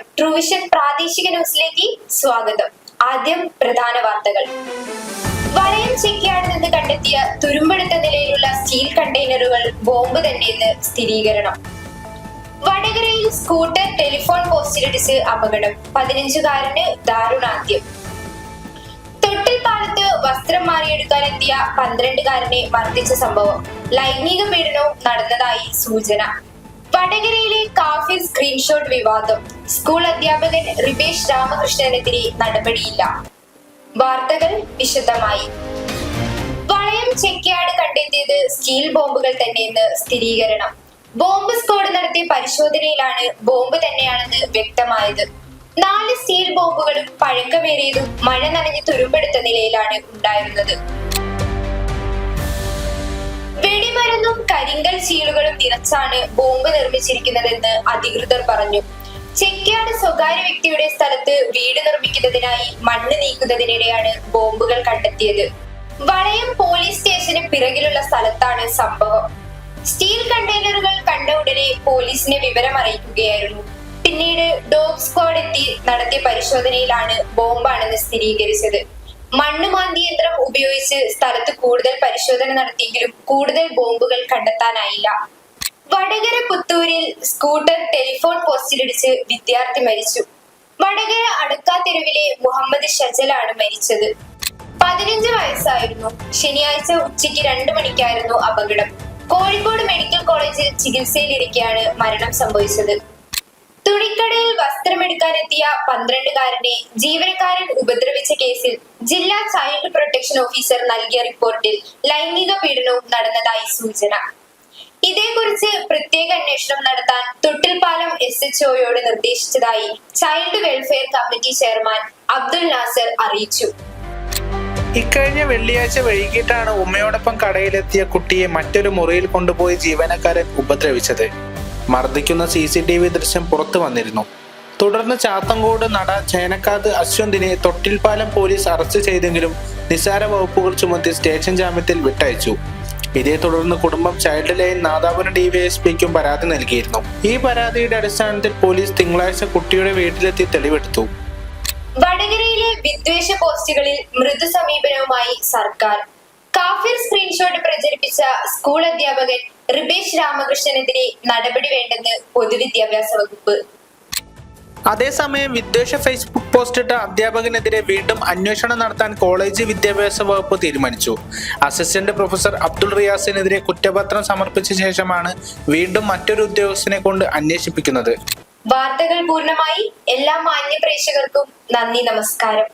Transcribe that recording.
പ്രൂവിഷൻ പ്രാദേശിക ന്യൂസിലേക്ക് സ്വാഗതം. ആദ്യം പ്രധാന വാർത്തകൾ. വലയം ചെക്കിയാട് നിന്ന് കണ്ടെത്തിയ തുരുമ്പെടുത്ത നിലയിലുള്ള സ്റ്റീൽ കണ്ടെയ്നറുകൾ ബോംബ് തന്നെയെന്ന് സ്ഥിരീകരണം. വടകരയിൽ സ്കൂട്ടർ ടെലിഫോൺ പോസ്റ്റിലിടിച്ച് അപകടം. പതിനഞ്ചുകാരന് ദാരുണാന്ത്യം. തൊട്ടിൽപ്പാലത്ത് വസ്ത്രം മാറിയെടുക്കാൻ മാറിയെടുക്കാനെത്തിയ പന്ത്രണ്ടുകാരനെ മർദ്ദിച്ച സംഭവം. ലൈംഗിക പീഡനവും നടന്നതായി സൂചന. വടകരയിലെ കാഫി സ്ക്രീൻഷോട്ട് വിവാദം. സ്കൂൾ അധ്യാപകൻ റിബേഷ് രാമകൃഷ്ണനെതിരെ നടപടിയില്ല. വാർത്തകൾ വിശദമായി. വളയം ചെക്കിയാട് കണ്ടെത്തിയത് സ്റ്റീൽ ബോംബുകൾ തന്നെയെന്ന് സ്ഥിരീകരണം. ബോംബ് സ്ക്വാഡ് നടത്തിയ പരിശോധനയിലാണ് ബോംബ് തന്നെയാണെന്ന് വ്യക്തമായത്. നാല് സ്റ്റീൽ ബോംബുകളും പഴക്കമേറിയതും മഴ നനഞ്ഞ് തുരുമ്പെടുത്ത നിലയിലാണ് ഉണ്ടായിരുന്നത്. കരിങ്കൽ ചീളുകളും നിറച്ചാണ് ബോംബ് നിർമ്മിച്ചിരിക്കുന്നതെന്ന് അധികൃതർ പറഞ്ഞു. ചെക്കിയാട് സ്വകാര്യ വ്യക്തിയുടെ സ്ഥലത്ത് വീട് നിർമ്മിക്കുന്നതിനായി മണ്ണ് നീക്കുന്നതിനിടെയാണ് ബോംബുകൾ കണ്ടെത്തിയത്. വളയം പോലീസ് സ്റ്റേഷന് പിറകിലുള്ള സ്ഥലത്താണ് സംഭവം. സ്റ്റീൽ കണ്ടെയ്നറുകൾ കണ്ട ഉടനെ പോലീസിനെ വിവരം അറിയിക്കുകയായിരുന്നു പിന്നീട് ഡോഗ് സ്ക്വാഡ് എത്തി നടത്തിയ പരിശോധനയിലാണ് ബോംബാണെന്ന് സ്ഥിരീകരിച്ചത്. മണ്ണ് മാന്തിയന്ത്രം ഉപയോഗിച്ച് സ്ഥലത്ത് കൂടുതൽ പരിശോധന നടത്തിയെങ്കിലും കൂടുതൽ ബോംബുകൾ കണ്ടെത്താനായില്ല. വടകര പുത്തൂരിൽ സ്കൂട്ടർ ടെലിഫോൺ പോസ്റ്റിലിടിച്ച് വിദ്യാർത്ഥി മരിച്ചു. വടകര അടുക്കാത്തെരുവിലെ മുഹമ്മദ് ഷജലാണ് മരിച്ചത്. പതിനഞ്ച് വയസ്സായിരുന്നു. ശനിയാഴ്ച ഉച്ചയ്ക്ക് രണ്ടു മണിക്കായിരുന്നു അപകടം. കോഴിക്കോട് മെഡിക്കൽ കോളേജിൽ ചികിത്സയിലിരിക്കെയാണ് മരണം സംഭവിച്ചത്. തുണിക്കടയിൽ വസ്ത്രമെടുക്കാനെത്തിയ പന്ത്രണ്ടുകാരനെ ജീവനക്കാരൻ ഉപദ്രവിച്ച കേസിൽ ജില്ലാ ചൈൽഡ് പ്രൊട്ടക്ഷൻ ഓഫീസർ നൽകിയ റിപ്പോർട്ടിൽ ലൈംഗിക പീഡനവും നടന്നതായി സൂചന. ഇതേക്കുറിച്ച് പ്രത്യേക അന്വേഷണം നടത്താൻ തൊട്ടിൽപ്പാലം എസ് എച്ച് ഒയോട് നിർദ്ദേശിച്ചതായി child welfare committee chairman Abdul Nasar അറിയിച്ചു. ഇക്കഴിഞ്ഞ വെള്ളിയാഴ്ച വൈകിട്ടാണ് ഉമ്മയോടൊപ്പം കടയിലെത്തിയ കുട്ടിയെ മറ്റൊരു മുറിയിൽ കൊണ്ടുപോയി ജീവനക്കാരൻ ഉപദ്രവിച്ചത്. മർദ്ദിക്കുന്ന സി സി ടി വി ദൃശ്യം പുറത്തു വന്നിരുന്നു. തുടർന്ന് ചാത്തങ്കോട് നട ചേനക്കാത് അശ്വന്തിനെ തൊട്ടിൽപ്പാലം പോലീസ് അറസ്റ്റ് ചെയ്തെങ്കിലും നിസാര വകുപ്പുകൾ ചുമത്തി സ്റ്റേഷൻ ജാമ്യത്തിൽ വിട്ടയച്ചു. ഇതേ തുടർന്ന് കുടുംബം ചൈൽഡ് ലൈൻ നാദാപുരം ഡിവൈഎസ്പിക്കും പരാതി നൽകിയിരുന്നു. ഈ പരാതിയുടെ അടിസ്ഥാനത്തിൽ പോലീസ് തിങ്കളാഴ്ച കുട്ടിയുടെ വീട്ടിലെത്തി തെളിവെടുത്തു. വടകരയിലെ വിദ്വേഷ പോസ്റ്റുകളിൽ മൃദു സമീപനവുമായി സർക്കാർ കാഫിർ സ്ക്രീൻഷോട്ട് പ്രചരിപ്പിച്ച സ്കൂൾ അധ്യാപകൻ റിബേഷ് രാമകൃഷ്ണനെതിരെ നടപടി വേണ്ടെന്ന് പൊതുവിദ്യാഭ്യാസ വകുപ്പ്. അതേസമയം വിദ്വേഷ ഫേസ്ബുക്ക് പോസ്റ്റിട്ട അധ്യാപകനെതിരെ വീണ്ടും അന്വേഷണം നടത്താൻ കോളേജ് വിദ്യാഭ്യാസ വകുപ്പ് തീരുമാനിച്ചു. അസിസ്റ്റന്റ് പ്രൊഫസർ അബ്ദുൾ റിയാസിനെതിരെ കുറ്റപത്രം സമർപ്പിച്ച ശേഷമാണ് വീണ്ടും മറ്റൊരു ഉദ്യോഗസ്ഥനെ കൊണ്ട് അന്വേഷിപ്പിക്കുന്നത്. വാർത്തകൾ പൂർണമായി എല്ലാ മാന്യ പ്രേക്ഷകർക്കും നന്ദി നമസ്കാരം.